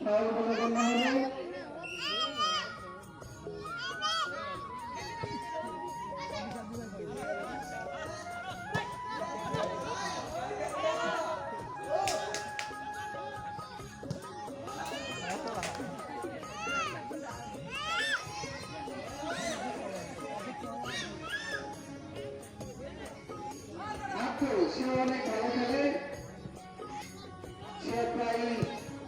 Foul বলে গণ্য হবে আফু সে অনেক ভালো খেলে সে প্রায়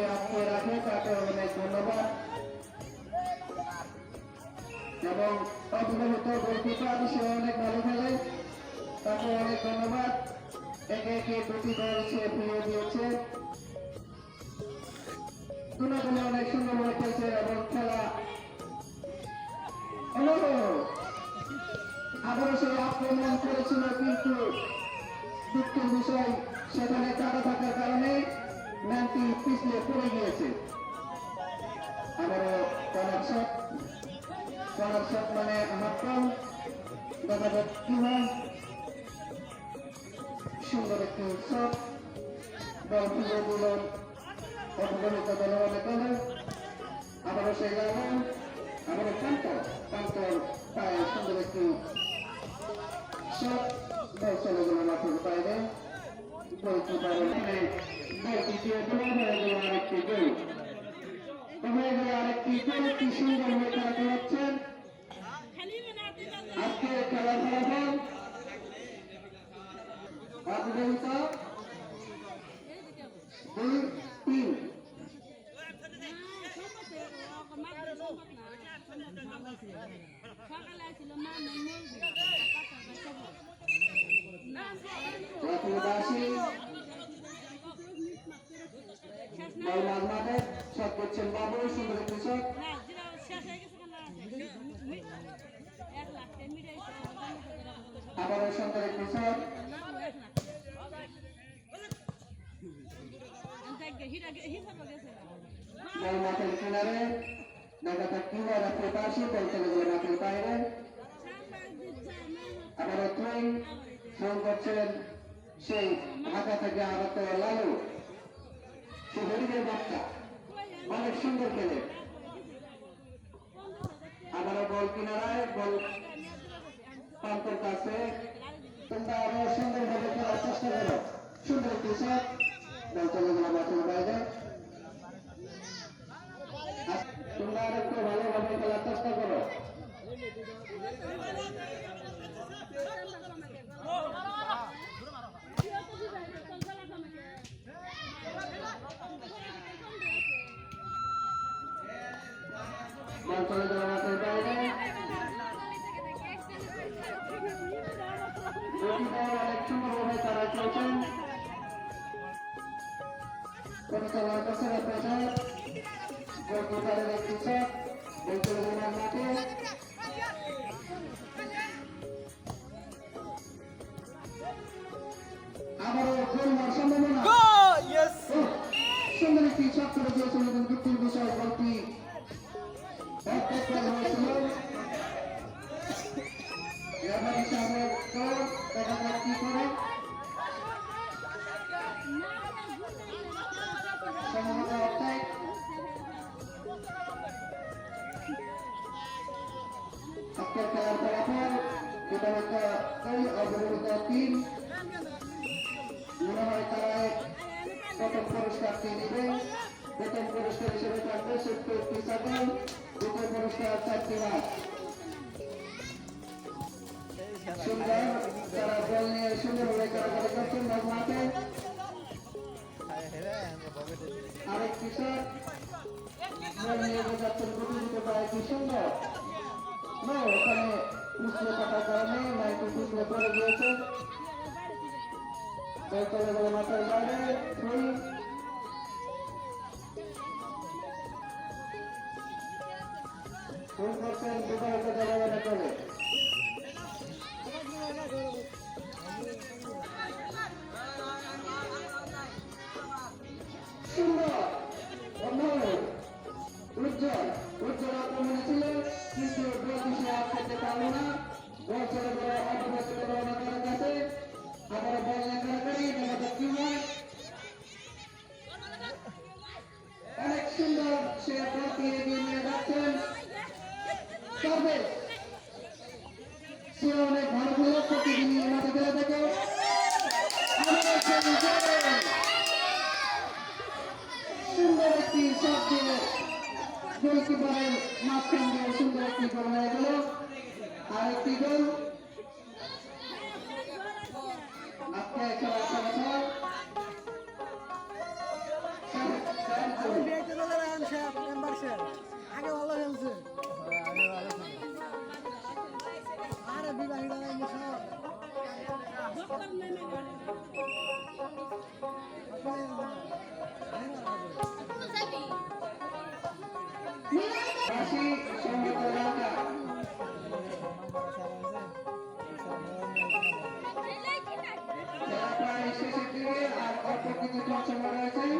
সে আটকে রাখে তাকে অনেক ধন্যবাদ এবং অবিবাহিত গোলকিপার সে অনেক ভালো খেলে তাকে অনেক ধন্যবাদ একে একে দুটি সে ফিরিয়ে দিয়েছে দুজনে অনেক সুন্দরভাবে খেলছে এবং খেলা আবারও সে আক্রমণ হয়? সুন্দর একটি ফিরে দিল অবগণিত দলের দলে আবারও সেই জায়গায় আবারও প্রান্ত প্রান্তর পায়ে সুন্দর একটি বল চলে গেল মাঠের বাইরে। গোলকিপারের মানে বলটি দিয়ে দেওয়া হয়ে গেল আরেকটি হয়ে গেল আরেকটি গোল, কি সুন্দর হয়ে খেলাতে হচ্ছেন আজকে খেলার ফলাফল অবগণিত দুই তিন শট করছেন বাবু সুন্দর একটি বল মাঠের কিনারে দেখা যাক কি হয় রাতুলবাসী বল চলে গেল মাঠের বাইরে। আবারও থ্রোইং থ্রোন করছেন সেই ঢাকা থেকে আগত সে হরিদের বাচ্চা। অনেক সুন্দর খেলে। আবারও বল কিনারায় বল প্রান্তের কাছে তোমরা আরও সুন্দরভাবে খেলার চেষ্টা করো সুন্দর একটি শট বল চলে গেল মাঠের বাইরে আর তোমরা আর একটু ভালোভাবে খেলার চেষ্টা করো বল চলে গেল খেলছেন পরিচালনা করছেন প্রচার একটি শট বল চলে গেল মাঠে আবারও গোল হওয়ার সম্ভাবনা! সুন্দর একটি দিয়েছিল এবং দুটির বিষয় বলটি তিন। মনে হয় তারা প্রথম পুরস্কারটি নেবে। প্রথম পুরস্কার হিসেবে থাকবে সত্তর একটি সাইকেল দ্বিতীয় পুরস্কার চারটি মাছ সুন্দর, তারা বল নিয়ে সুন্দরভাবে কারাগারি করছেন মাঠে আরেক কিশোর কারণে মাইকে চলে গেল মাথার বাইরে ফুল ফুল করছেন দুবার চলে উজ্জ্বল উজ্জ্বল আক্রমণে ছিল কিন্তু ব্রতিশে আটকাতে না। বছরে তবে সে অনেক ভালো খেলে প্রতিদিনই মাঠে খেলে থাকে। সুন্দর একটি শট দিয়ে গোলকিপারের মাঝখান দিয়ে সুন্দর একটি গোল হয়ে গেল আর গোল শেষের দিকে আর অল্প কিছুক্ষণ সময় রয়েছে